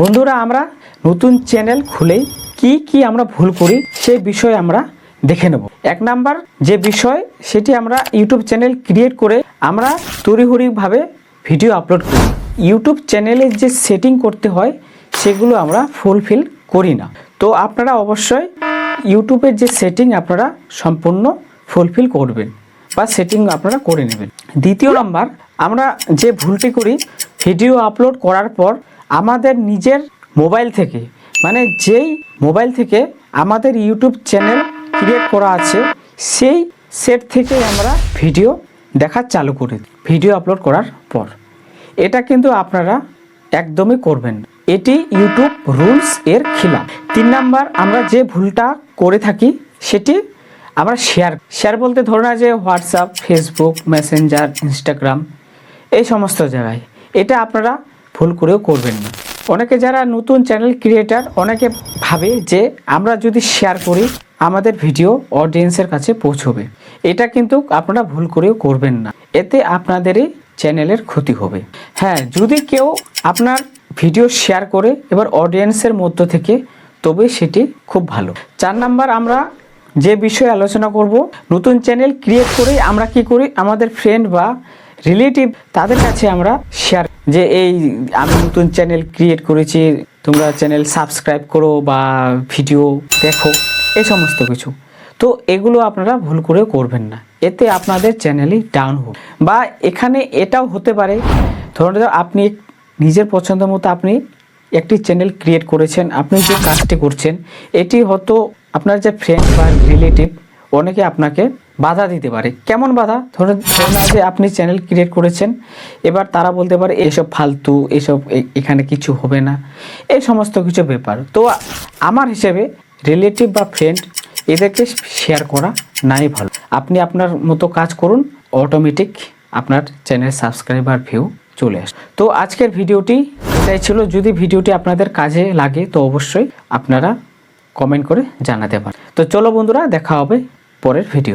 বন্ধুরা, আমরা নতুন চ্যানেল খুলেই কি কি আমরা ভুল করি সেই বিষয়ে আমরা দেখে নেব। এক নাম্বার যে বিষয়, সেটি আমরা ইউটিউব চ্যানেল ক্রিয়েট করে আমরা তড়িহড়িভাবে ভিডিও আপলোড করি। ইউটিউব চ্যানেলে যে সেটিং করতে হয়, সেগুলো আমরা ফুলফিল করি না। তো আপনারা অবশ্যই ইউটিউবের যে সেটিং আপনারা সম্পূর্ণ ফুলফিল করবেন বা সেটিং আপনারা করে নেবেন। দ্বিতীয় নাম্বার, আমরা যে ভুলটি করি, ভিডিও আপলোড করার পর আমাদের নিজের মোবাইল থেকে মানে যেই মোবাইল থেকে আমাদের ইউটিউব চ্যানেল ক্রিয়েট করা আছে, সেই সেট থেকে আমরা ভিডিও দেখা চালু করে ভিডিও আপলোড করার পর। এটা কিন্তু আপনারা একদমই করবেন এটি ইউটিউব রুলস এর খিলাফ। তিন নাম্বার, আমরা যে ভুলটা করে থাকি, সেটি আমরা শেয়ার শেয়ার বলতে ধরো না যে হোয়াটসঅ্যাপ ফেসবুক মেসেঞ্জার ইনস্টাগ্রাম এই সমস্ত জায়গায়। এটা আপনারা ভুল করেও করবেন না। অনেকে যারা নতুন চ্যানেল ক্রিয়েটার, অনেকে ভাবে যে আমরা যদি শেয়ার করি, আমাদের ভিডিও অডিয়েন্সের কাছে পৌঁছবে। এটা কিন্তু আপনারা ভুল করেও করবেন না। এতে আপনাদেরই চ্যানেলের ক্ষতি হবে। হ্যাঁ যদি কেউ আপনার ভিডিও শেয়ার করে, এবার অডিয়েন্সের মধ্য থেকে, তবে সেটি খুব ভালো। চার নাম্বার আমরা যে বিষয়ে আলোচনা করব, নতুন চ্যানেল ক্রিয়েট করে আমরা কি করি? আমাদের ফ্রেন্ড বা রিলেটিভ তাদের কাছে আমরা শেয়ার যে এই আমি নতুন চ্যানেল ক্রিয়েট করেছি, তোমরা চ্যানেল সাবস্ক্রাইব করো বা ভিডিও দেখো, এই সমস্ত কিছু। তো এগুলো আপনারা ভুল করেও করবেন না। এতে আপনাদের চ্যানেলই ডাউন হোক বা এখানে এটাও হতে পারে। ধরুন আপনি নিজের পছন্দ মতো আপনি একটি চ্যানেল ক্রিয়েট করেছেন, আপনি যে কাজটি করছেন, এটি হয়তো আপনার যে ফ্রেন্ড বা রিলেটিভ অনেকে আপনাকে বাধা দিতে পারে। কেমন বাধা? ধরুন ধরুন যে আপনি চ্যানেল ক্রিয়েট করেছেন, এবার তারা বলতে পারে, এসব ফালতু, এসব এখানে কিছু হবে না। এই সমস্ত কিছু ব্যাপার। তো আমার হিসেবে রিলেটিভ বা ফ্রেন্ড এদেরকে শেয়ার করা নাই ভালো। আপনি আপনার মতো কাজ করুন অটোমেটিক আপনার চ্যানেল সাবস্ক্রাইবার ভিউ চলে আসে। তো আজকের ভিডিওটি এটাই ছিল। যদি ভিডিওটি আপনাদের কাজে লাগে, তো অবশ্যই আপনারা কমেন্ট করে জানাতে পারেন। তো চলো বন্ধুরা, দেখা হবে পরের ভিডিও